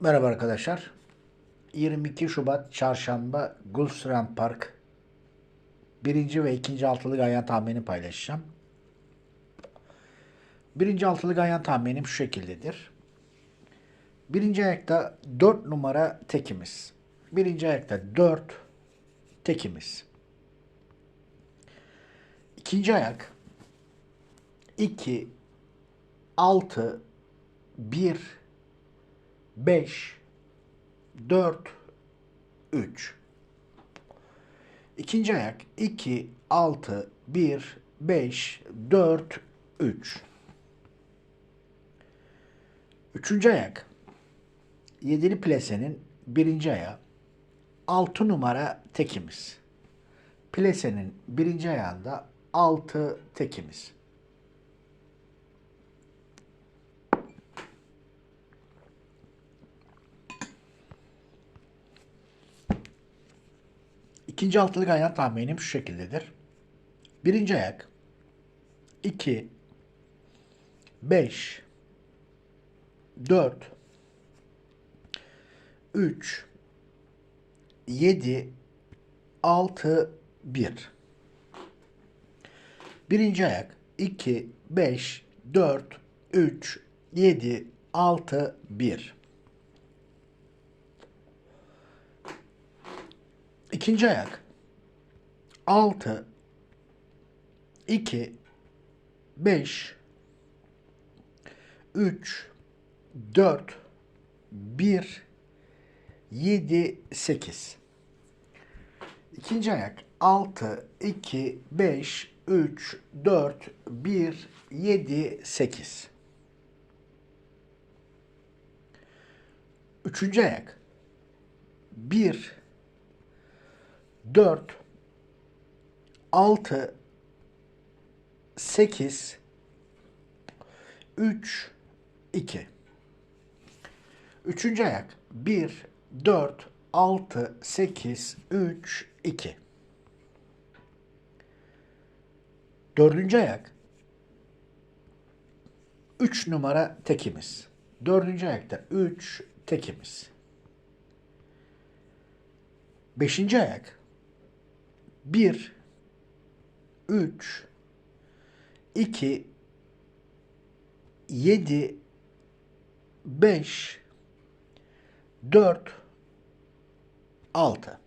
Merhaba arkadaşlar. 22 Şubat Çarşamba Gulfstream Park birinci ve ikinci altılı ganyan tahmini paylaşacağım. Birinci altılı ganyan tahminim şu şekildedir. Birinci ayakta 4 numara tekimiz. Birinci ayakta 4 tekimiz. İkinci ayak 2 6 1 5 4 3 İkinci ayak. 2 6 1 5 4 3 Üçüncü ayak. Yedili plesenin birinci ayağı. 6 numara tekimiz. Plesenin birinci ayağında 6 tekimiz. İkinci altılı ganyan tahminim şu şekildedir. Birinci ayak 2 5 4 3 7 6 1 Birinci ayak 2 5 4 3 7 6 1 İkinci ayak. 6 2 5 3 4 1 7 8 İkinci ayak. 6 2 5 3 4 1 7 8 Üçüncü ayak. 1 4 6 8 3 2 Üçüncü ayak. 1 4 6 8 3 2 Dördüncü ayak. 3 numara tekimiz. Dördüncü ayakta 3 tekimiz. Beşinci ayak 1 3 2 7 5 4 6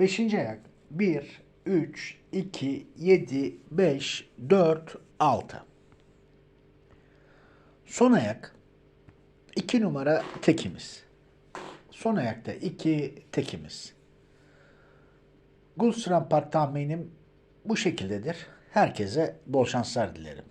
Beşinci ayak 1 3 2 7 5 4 6 Son ayak 2 numara tekimiz. Son ayakta 2 tekimiz. Gulfstream Park tahminim bu şekildedir. Herkese bol şanslar dilerim.